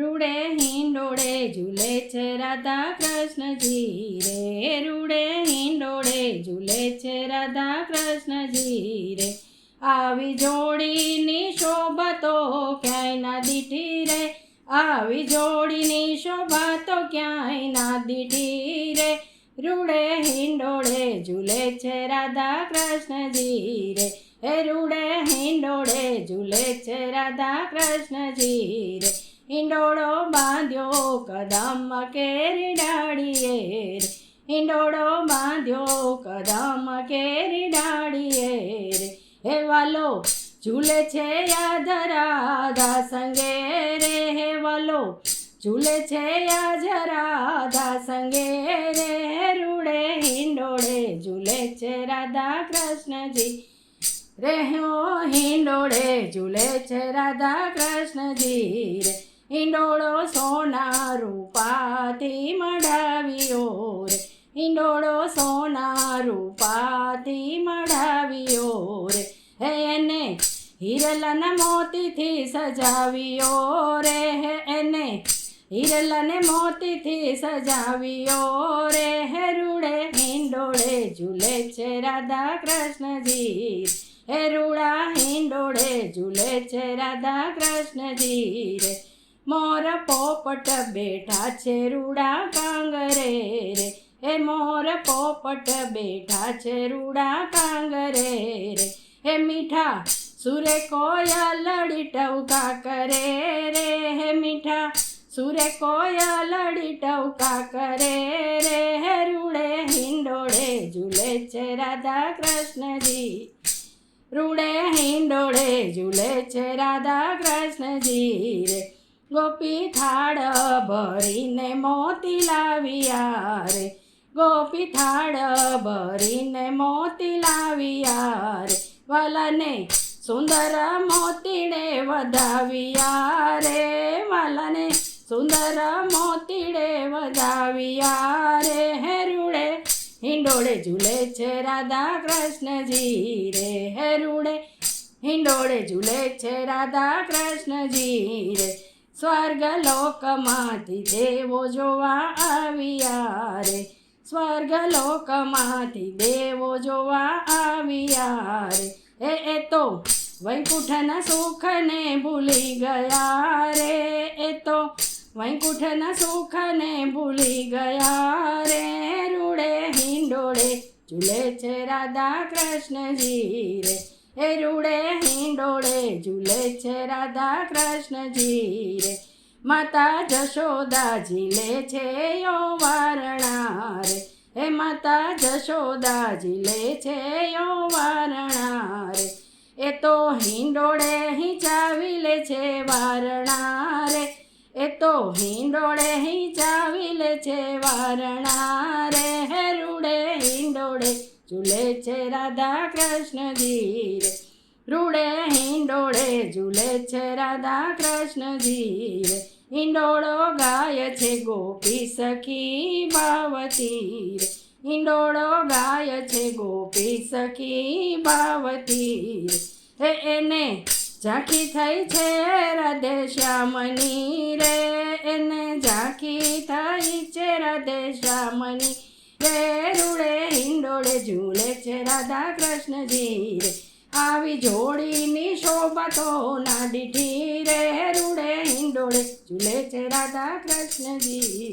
રૂડે હિંડોળે ઝૂલે છે રાધા કૃષ્ણજી રે. રૂડે હિંડોળે ઝૂલે છે રાધા કૃષ્ણજી રે. આવી જોડીની શોભા તો ક્યાંય ના દીઠી રે. આવી જોડીની શોભા તો ક્યાંય ના દીઠી રે. રૂડે હિંડોળે ઝૂલે છે રાધા કૃષ્ણજી રે. હે રૂડે હિંડોળે ઝૂલે છે રાધા કૃષ્ણજી રે. હિંડોળો બાંધ્યો કદમ કેરી ડાળીએ રે. હિંડોળો બાંધ્યો કદમ કેરી ડાળીએ રે. હે વાલો, ઝૂલે છે યાદ રાધા સંગે રે. હે વાલો, ઝૂલે છે યાદ રાધા સંગે રે. રૂડે હિંડોળે, ઝૂલે છે રાધા કૃષ્ણજી. રે હો હિંડોળે, ઝૂલે છે રાધા કૃષ્ણજી રે. હિંડોળો સોના રૂપાથી મઢાવ્યો રે. હિંડોળો સોના રૂપાથી મઢાવ્યો રે. હે એને હિરલના મોતીથી સજાવ્યો રે. હે એને હિરલને મોતીથી સજાવ્યો રે. હે રૂડે હિંડોળે ઝૂલે છે રાધા કૃષ્ણજી હે રૂડા હિંડોળે ઝૂલે છે રાધા કૃષ્ણજી રે. મોર પોપટ બેઠા છે રૂડા કાંગરે રે. હે મોર પોપટ બેઠા છે રૂડા કાંગરે રે. હે મીઠા સુરે કોયલડી ટવકા કરે રે. હે મીઠા સુરે કોયલડી ટવકા કરે રે. હે રૂડે હિંડોળે ઝૂલે છે રાધા કૃષ્ણજી. રૂડે હિંડોળે ઝૂલે છે રાધા કૃષ્ણજી રે. ગોપી થાળ ભરીને મોતી લાવ્યા રે ગોપી થાળ ભરીને મોતી લાવ્યા રે વલને સુંદર મોતીડે વધાવ્યા રે વાલને સુંદર મોતીડે વધાવ્યા રે હેરુડે હિંડોળે ઝૂલે છે રાધા કૃષ્ણજી રે. હેરુડે હિંડોળે ઝૂલે છે રાધા કૃષ્ણજી રે. સ્વર્ગ લોકમાંથી દેવો જોવા આવ્યા રે. સ્વર્ગ લોકમાંથી દેવો જોવા આવ્યા રે. એ તો વૈકુંઠના સુખને ભૂલી ગયા રે. એ તો વૈકુંઠના સુખને ભૂલી ગયા રે. રૂડે હિંડોળે ઝૂલે છે રાધા કૃષ્ણજી રે. એ રૂડે હિંડોળે, ઝૂલે છે રાધા કૃષ્ણજી રે. માતા જશોદા ઝીલે છે યો વારણા રે. હે માતા જશોદા ઝીલે છે યો વારણા રે. એ તો હિંડોળે હિંચાવી લે છે વારણા રે. એ તો હિંડોળે હિંચાવી લે છે વારણા રે. રૂડે, હિંડોળે ઝૂલે છે રાધા કૃષ્ણજી રે રૂડે હિંડોળે, ઝૂલે છે રાધા કૃષ્ણજી રે હિંડોળો ગાય છે ગોપી સખી ભાવતી રે ગાય છે ગોપી સખી ભાવતી રે હે એને ઝાંખી થઈ છે રાધે શ્યામની રે. એને ઝાંખી થઈ છે રાધે શ્યામની રે રૂડે હિંડોળે ઝૂલે છે રાધા કૃષ્ણજી રે. આવી જોડીની શોભા તો ના દીઠી રે રૂડે હિંડોળે ઝૂલે છે રાધા કૃષ્ણજી